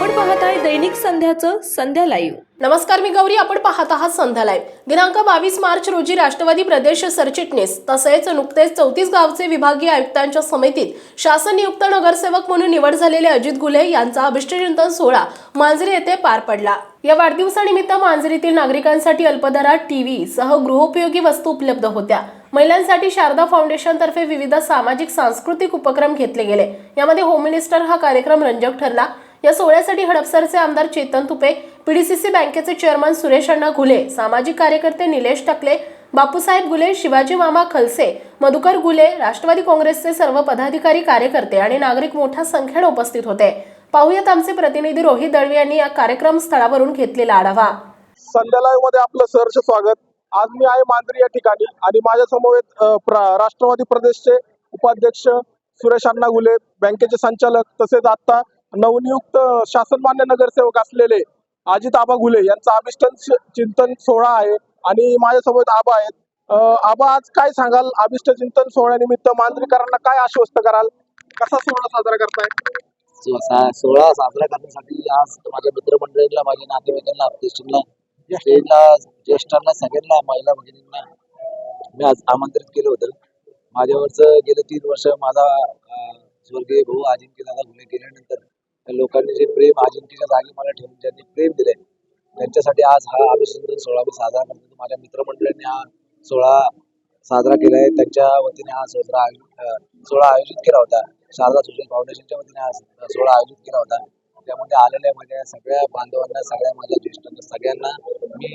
आपण पाहताय दैनिक संध्याचं संध्या लाईव्ह नमस्कार मी गौरी आपण पाहत आहात संध्या लाईव्ह दिनांक बावीस मार्च रोजी राष्ट्रवादी प्रदेश सरचिटणीस तसेच नुकतेच चौतीस गावचे विभागीय आयुक्तांच्या समितीत शासन नियुक्त नगरसेवक म्हणून निवड झालेले अजित गुले यांचा अभिष्टचिंतन सोहळा मांजरी येथे पार पडला. या वाढदिवसानिमित्त मांजरीतील नागरिकांसाठी अल्पदरात टीव्ही सह गृहोपयोगी वस्तू उपलब्ध होत्या. महिलांसाठी शारदा फाउंडेशनतर्फे विविध सामाजिक सांस्कृतिक उपक्रम घेतले गेले. यामध्ये होम मिनिस्टर हा कार्यक्रम रंजक ठरला. या सोहळ्यासाठी हडपसरचे आमदार चेतन तुपे पीडीसीसी बँकेचे चेअरमन सुरेश अण्णा घुले सामाजिक कार्यकर्ते निलेश टकले बापूसाहेब गुले शिवाजी मामा खलसे मधुकर गुले राष्ट्रवादी काँग्रेसचे सर्व पदाधिकारी कार्यकर्ते आणि नागरिक मोठ्या संख्येने उपस्थित होते. पाहुयात आमचे प्रतिनिधी रोहित दळवी यांनी या कार्यक्रम स्थळावरून घेतलेला आढावा. संध्या मध्ये आपलं सहर्ष स्वागत. आज मी आहे मांजरी या ठिकाणी आणि माझ्या समवेत राष्ट्रवादी प्रदेशचे उपाध्यक्ष सुरेश अण्णा गुले बँकेचे संचालक तसेच आता नवनियुक्त शासनमान्य नगरसेवक असलेले अजित आबा गुले यांचा अभिष्टन चिंतन सोहळा आहे आणि माझ्या आबा आहेत. आबा आज काय सांगाल? अभिष्ट चिंतन सोहळ्यानिमित्त मांजरीकरांना काय आश्वस्त कराल? कसा सोहळा साजरा करताय? सोहळा साजरा करण्यासाठी आज माझ्या मित्रमंडळींना माझ्या नातेवाईकांना ज्येष्ठांना स्टेजला ज्येष्ठांना सगळ्यांना महिला भगिनींना मी आज आमंत्रित केलं होतं. माझ्यावरचं गेले तीन वर्ष माझा स्वर्गीय भाऊ अजिंक्य दादा गुन्हे केल्यानंतर लोकांनी जे प्रेम अजिंक्यच्या जागी मला ठेवून त्यांनी प्रेम दिले त्यांच्यासाठी आज हा अभिसंधन सोहळा मी साजरा करतो. माझ्या मित्रमंडळांनी हा सोहळा साजरा केला आहे त्यांच्या वतीने हा सोहळा आयोजित सोहळा आयोजित केला होता. शारदा सोशल फाउंडेशनच्या वतीने हा सोहळा आयोजित केला होता. त्यामध्ये आलेल्या माझ्या सगळ्या बांधवांना सगळ्या माझ्या ज्येष्ठांना सगळ्यांना मी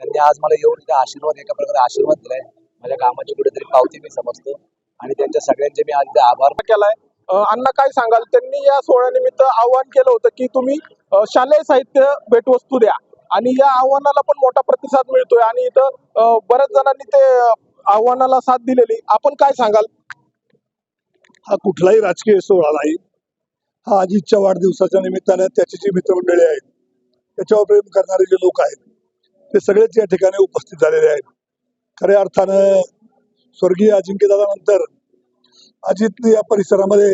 त्यांनी आज मला येऊन इथे आशीर्वाद एका प्रकारे आशीर्वाद दिलाय. माझ्या कामाची कुठेतरी पावती मी समजतो. आणि त्यांच्या सगळ्यांचे मी आज आभार केलाय. अण्णा काय सांगाल? त्यांनी या सोहळ्यानिमित्त आवाहन केलं होतं की तुम्ही शालेय साहित्य भेटवस्तू द्या. आणि या आव्हानाला पण मोठा प्रतिसाद मिळतोय. आणि इथं बऱ्याच जणांनी ते आव्हानाला साथ दिलेली. आपण काय सांगाल? हा कुठलाही राजकीय सोहळा नाही. हा अजितच्या वाढदिवसाच्या निमित्ताने त्याची जी मित्रमंडळी आहेत त्याच्यावर प्रेम करणारे जे लोक आहेत ते सगळेच या ठिकाणी उपस्थित झालेले आहेत. खऱ्या अर्थानं स्वर्गीय अजिंक्यदादानंतर अजितने या परिसरामध्ये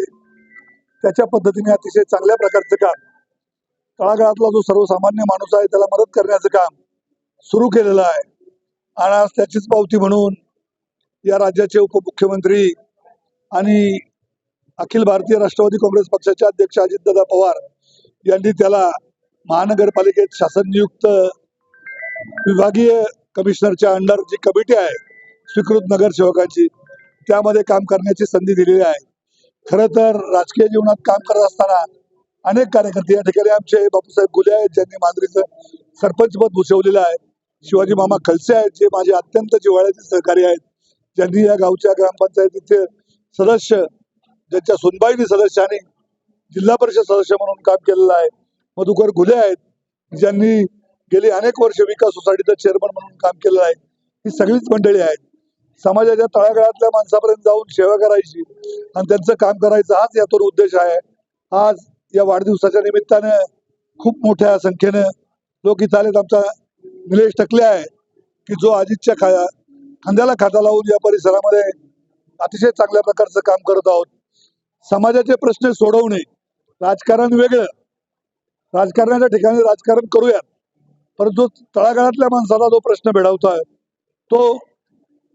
त्याच्या पद्धतीने अतिशय चांगल्या प्रकारचं काम तळागाळातला जो सर्वसामान्य माणूस आहे त्याला मदत करण्याचं काम सुरू केलेलं आहे. आणि आज त्याचीच पावती म्हणून या राज्याचे उपमुख्यमंत्री आणि अखिल भारतीय राष्ट्रवादी काँग्रेस पक्षाचे अध्यक्ष अजितदादा पवार यांनी त्याला महानगरपालिकेत शासन नियुक्त विभागीय कमिशनरच्या अंडर जी कमिटी आहे स्वीकृत नगरसेवकांची त्यामध्ये काम करण्याची संधी दिलेली आहे. खरं तर राजकीय जीवनात काम करत असताना अनेक कार्यकर्ते या ठिकाणी आमचे बापूसाहेब गुले आहेत ज्यांनी मांजरीचं सरपंचपद भूषवलेलं आहे. शिवाजी मामा खलसे आहेत जे माझे अत्यंत जिव्हाळ्याचे सहकारी आहेत. ज्यांनी या गावच्या ग्रामपंचायतीचे सदस्य ज्यांच्या सुनबाईनी सदस्यांनी जिल्हा परिषद सदस्य म्हणून काम केलेलं आहे. मधुकर घुले आहेत ज्यांनी गेली अनेक वर्ष विकास सोसायटीचं चेअरमन म्हणून काम केलेलं आहे. ही सगळीच मंडळी आहेत. समाजाच्या तळागाळातल्या माणसापर्यंत जाऊन सेवा करायची आणि त्यांचं काम करायचं हाच यातून उद्देश आहे. आज या वाढदिवसाच्या निमित्तानं खूप मोठ्या संख्येनं लोक इथं आलेत. आमचा निलेश टकले आहे की जो अजितच्या खा खांद्याला खाता लावून या परिसरामध्ये अतिशय चांगल्या प्रकारचं काम करत आहोत. समाजाचे प्रश्न सोडवणे राजकारण वेगळं. राजकारणाच्या ठिकाणी राजकारण करूयात. परंतु तळागाळातल्या माणसाला जो प्रश्न भेडवतोय तो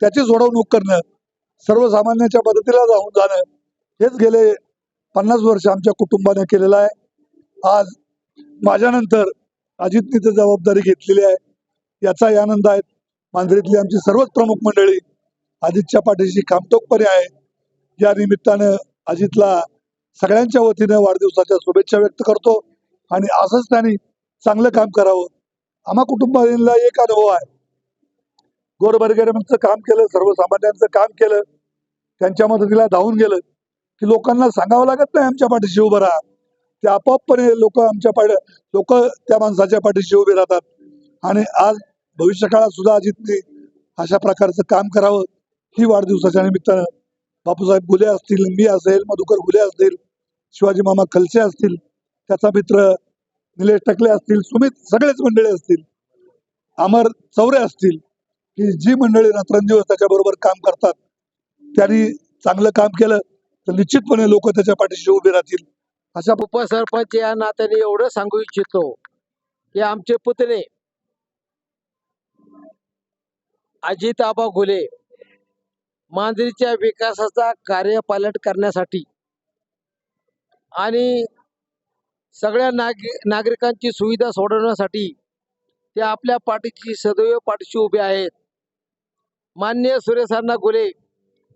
त्याची सोडवणूक करणं सर्वसामान्याच्या मदतीला जाऊन जाणं हेच गेले पन्नास वर्ष आमच्या कुटुंबाने केलेलं आहे. आज माझ्यानंतर अजितनी ती जबाबदारी घेतलेली आहे. याचा आनंद आहे. मांजरीतली आमची सर्वच प्रमुख मंडळी अजितच्या पाठीशी कामटोकपणे आहे. या निमित्तानं अजितला सगळ्यांच्या वतीनं वाढदिवसाच्या शुभेच्छा व्यक्त करतो आणि असंच त्यांनी चांगलं काम करावं. आम्हा कुटुंबाला एक अनुभव आहे. गोरबरगेरमचं काम केलं सर्वसामान्यांचं काम केलं त्यांच्या मदतीला धावून गेलं की लोकांना सांगावं लागत नाही आमच्या पाठीशी उभं राहा. ते आपोआपपणे लोक आमच्या पाठ लोक त्या माणसाच्या पाठीशी उभे राहतात. आणि आज भविष्य काळात सुद्धा अजितने अशा प्रकारचं काम करावं ही वाढदिवसाच्या निमित्तानं बापूसाहेब गुले असतील मी असेल मधुकर गुले असतील शिवाजी मामा खलसे असतील त्याचा मित्र निलेश टकले असतील सुमित सगळेच मंडळी असतील अमर चौरे असतील की जी मंडळी रात्रंदिवस त्याच्याबरोबर काम करतात त्यांनी चांगलं काम केलं तर निश्चितपणे लोक त्याच्या पाठीशी उभे राहतील. अशा उपसरपंच या नात्याने एवढं सांगू इच्छितो की आमचे पुतणे अजित आबा घुले मांजरीच्या विकासाचा कार्यपालट करण्यासाठी आणि सगळ्या नाग नागरिकांची सुविधा सोडवण्यासाठी ते आपल्या पाठीची सदैव पाठीशी उभे आहेत. मान्य सुरेशांना गुले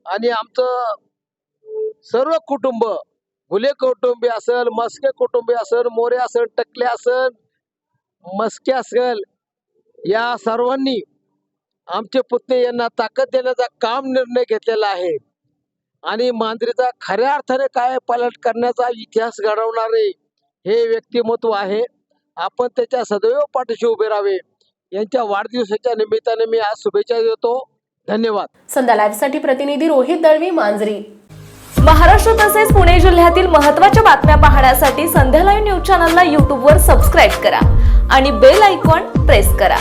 आणि आमचं सर्व कुटुंब गुले कुटुंबी असेल मस्के कुटुंबी असेल मोरे असेल टकले असेल मस्के असेल या सर्वांनी आमचे पुतणे यांना ताकद देण्याचा काम निर्णय घेतलेला आहे. आणि मांजरीचा खऱ्या अर्थाने काय पालट करण्याचा इतिहास घडवणारे हे व्यक्तिमत्व आहे. आपण त्याच्या सदैव पाठीशी उभे राहावे. यांच्या वाढदिवसाच्या निमित्ताने मी आज शुभेच्छा देतो. धन्यवाद. संध्या लाईव्हसाठी प्रतिनिधी रोहित दळवी मांजरी. महाराष्ट्र तसेच पुणे जिल्ह्यातील महत्त्वाच्या बातम्या पाहण्यासाठी संध्या लाईव्ह न्यूज चॅनलला यूट्यूबवर सबस्क्राईब करा आणि बेल आयकॉन प्रेस करा.